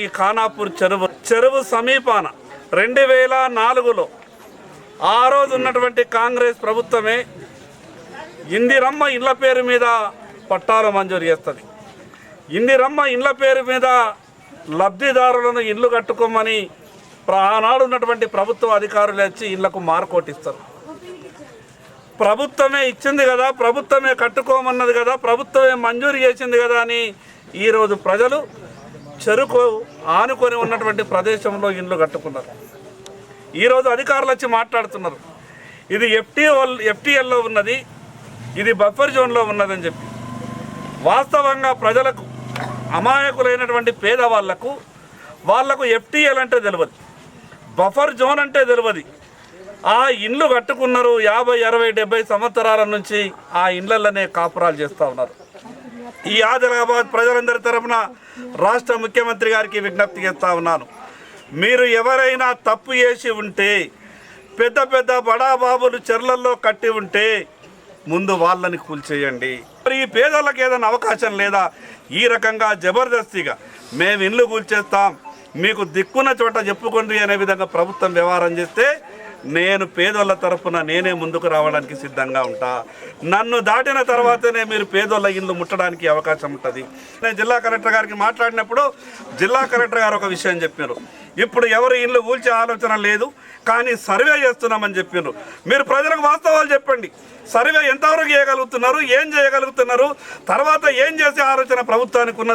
ఈ ఖానాపూర్ చెరువు చెరువు సమీపాన రెండు వేల నాలుగులో ఆ రోజు ఉన్నటువంటి కాంగ్రెస్ ప్రభుత్వమే ఇందిరమ్మ ఇళ్ళ పేరు మీద పట్టాలు మంజూరు చేస్తుంది. ఇందిరమ్మ ఇళ్ళ పేరు మీద లబ్ధిదారులను ఇల్లు కట్టుకోమని ఆనాడు ఉన్నటువంటి ప్రభుత్వ అధికారులు వచ్చి ఇళ్ళకు మార్కోటిస్తారు. ప్రభుత్వమే ఇచ్చింది కదా ప్రభుత్వమే కట్టుకోమన్నది కదా ప్రభుత్వమే మంజూరు చేసింది కదా అని ఈరోజు ప్రజలు చెరుకు ఆనుకొని ఉన్నటువంటి ప్రదేశంలో ఇండ్లు కట్టుకున్నారు. ఈరోజు అధికారులు వచ్చి మాట్లాడుతున్నారు. ఇది ఎఫ్టీఎల్ ఎఫ్టీఎల్లో ఉన్నది ఇది బఫర్ జోన్లో ఉన్నదని చెప్పి. వాస్తవంగా ప్రజలకు అమాయకులైనటువంటి పేదవాళ్ళకు వాళ్ళకు ఎఫ్టీఎల్ అంటే తెలియదు బఫర్ జోన్ అంటే తెలియదు ఆ ఇండ్లు కట్టుకున్నారు యాభై అరవై డెబ్బై సంవత్సరాల నుంచి ఆ ఇండ్లలోనే కాపురాలు చేస్తూ ఉన్నారు. ఈ ఆదిలాబాద్ ప్రజలందరి తరఫున రాష్ట్ర ముఖ్యమంత్రి గారికి విజ్ఞప్తి చేస్తా ఉన్నాను. మీరు ఎవరైనా తప్పు చేసి ఉంటే పెద్ద పెద్ద బడాబాబులు చెర్లల్లో కట్టి ఉంటే ముందు వాళ్ళని కూల్చేయండి. మరి ఈ పేదలకు ఏదైనా అవకాశం లేదా? ఈ రకంగా జబర్దస్తిగా మేము ఇల్లు కూల్చేస్తాం మీకు దిక్కున్న చోట చెప్పుకోండి అనే విధంగా ప్రభుత్వం వ్యవహారం చేస్తే నేను పేదోళ్ళ తరఫున నేనే ముందుకు రావడానికి సిద్ధంగా ఉంటా. నన్ను దాటిన తర్వాతనే మీరు పేదోళ్ళ ఇల్లు ముట్టడానికి అవకాశం ఉంటుంది. నేను జిల్లా కలెక్టర్ గారికి మాట్లాడినప్పుడు జిల్లా కలెక్టర్ గారు ఒక విషయం చెప్పారు. ఇప్పుడు ఎవరు ఇల్లు కూల్చే ఆలోచన లేదు కానీ సర్వే చేస్తున్నామని చెప్పారు. మీరు ప్రజలకు వాస్తవాలు చెప్పండి. సర్వే ఎంతవరకు చేయగలుగుతున్నారు ఏం చేయగలుగుతున్నారు తర్వాత ఏం చేసే ఆలోచన ప్రభుత్వానికి ఉన్నది?